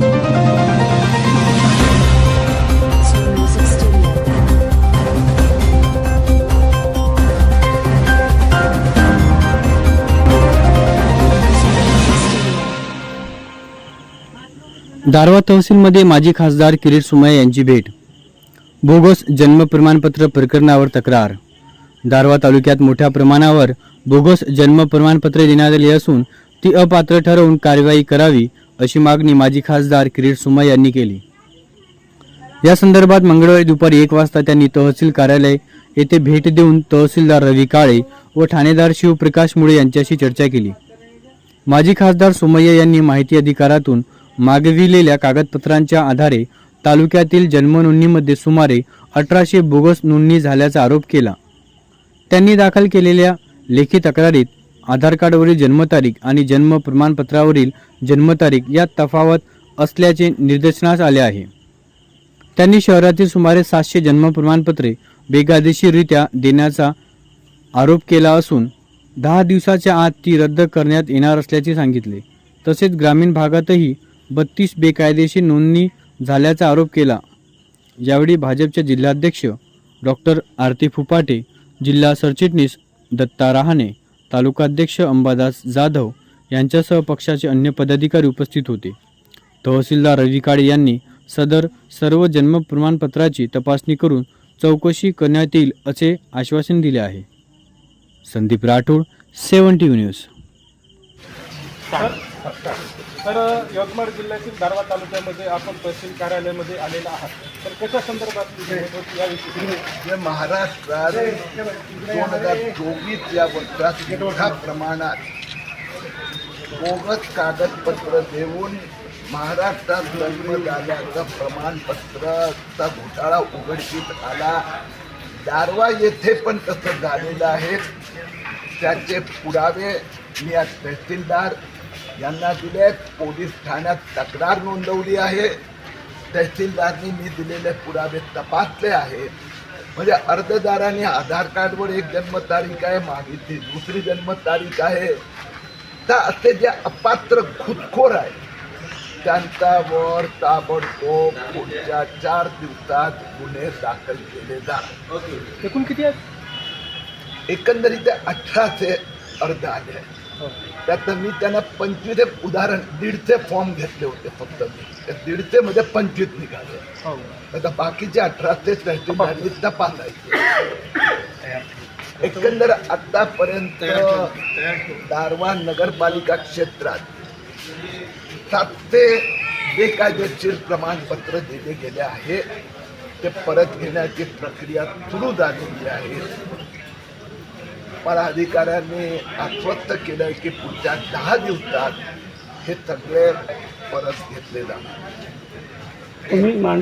दारवा तहसीलमध्ये माजी खासदार किरीट सुमय यांची भेट. बोगस जन्म प्रमाणपत्र प्रकरणावर तक्रार. दारवा तालुक्यात मोठ्या प्रमाणावर बोगस जन्म प्रमाणपत्रे देण्यात आली असून ती अपात्र ठरवून कारवाई करावी अशी मागणी माजी खासदार किरीट सुमय यांनी केली. या संदर्भात मंगळवारी दुपारी एक वाजता त्यांनी तहसील कार्यालय येथे भेट देऊन तहसीलदार रवी काळे व ठाणेदार शिवप्रकाश मुळे यांच्याशी चर्चा केली. माजी खासदार सोमय्या यांनी माहिती अधिकारातून मागविलेल्या कागदपत्रांच्या आधारे तालुक्यातील जन्मनोंदणीमध्ये सुमारे अठराशे बोगस नोंदणी झाल्याचा आरोप केला. त्यांनी दाखल केलेल्या लेखी तक्रारीत आधार कार्डवरील जन्मतारीख आणि जन्म प्रमाणपत्रावरील जन्मतारीख यात तफावत असल्याचे निदर्शनास आले आहे. त्यांनी शहरातील सुमारे सातशे जन्म प्रमाणपत्रे बेकायदेशीररित्या देण्याचा आरोप केला असून दहा दिवसाच्या आत ती रद्द करण्यात येणार असल्याचे सांगितले. तसेच ग्रामीण भागातही बत्तीस बेकायदेशीर नोंदणी झाल्याचा आरोप केला. यावेळी भाजपचे जिल्हाध्यक्ष डॉक्टर आरती फुपाटे जिल्हा सरचिटणीस दत्ता रहाणे तालुकाध्यक्ष अंबादास जाधव यांच्यासह पक्षाचे अन्य पदाधिकारी उपस्थित होते. तहसीलदार रवी काळे यांनी सदर सर्व जन्म प्रमाणपत्राची तपासणी करून चौकशी करण्यात येईल असे आश्वासन दिले आहे. Sandeep Rathod seven T news. तर यवतमाळ जिल्ह्यातील दारवा तालुक्यामध्ये आपण तहसील कार्यालयामध्ये आलेला आहात. तर कशा संदर्भात ही भेट होती याविषयी? जे महाराष्ट्रात दोन हजार चोवीस या वर्षात मोठ्या प्रमाणात बोगस कागदपत्र देऊन महाराष्ट्रात जन्म झाल्याचं प्रमाणपत्राचा घोटाळा उघडकीत आला. दारवा येथे पण तसं झालेलं आहे. त्याचे पुरावे मी आज तहसीलदार यांना दिले पोलीस ठाण्यात तक्रार नोंदवली आहे. तहसीलदारनी मी दिलेले पुरावे तपासले आहेत म्हणजे अर्जदाराने आधार कार्डवर एक जन्मतारीख आहे मागितली दुसरी जन्मतारीख आहे. तर असे जे अपात्र खुदखोर आहे त्यांच्यावर ताबडतोब पुढच्या चार दिवसात गुन्हे दाखल केले जात एकूण किती आहेत? एकंदरीत अठराशे अर्ज आले आहेत. हो. त्यात मी त्यांना पंचवीस एक उदाहरण दीडचे फॉर्म घेतले होते फक्त मी. त्या दीडचे मध्ये पंचवीस निघाले. हो. आता बाकीचे अठराशे तहसीलदारांनी तपासायचे एकंदर आतापर्यंत दारवा नगरपालिका क्षेत्रात सातशे बेकायदेशीर प्रमाणपत्र दिले गेले आहे. ते परत घेण्याची प्रक्रिया सुरू झालेली आहे. मला अधिकाऱ्यांनी आश्वस्त केलं की पुढच्या दहा दिवसात हे सगळे परत घेतले जाणार. तुम्ही मान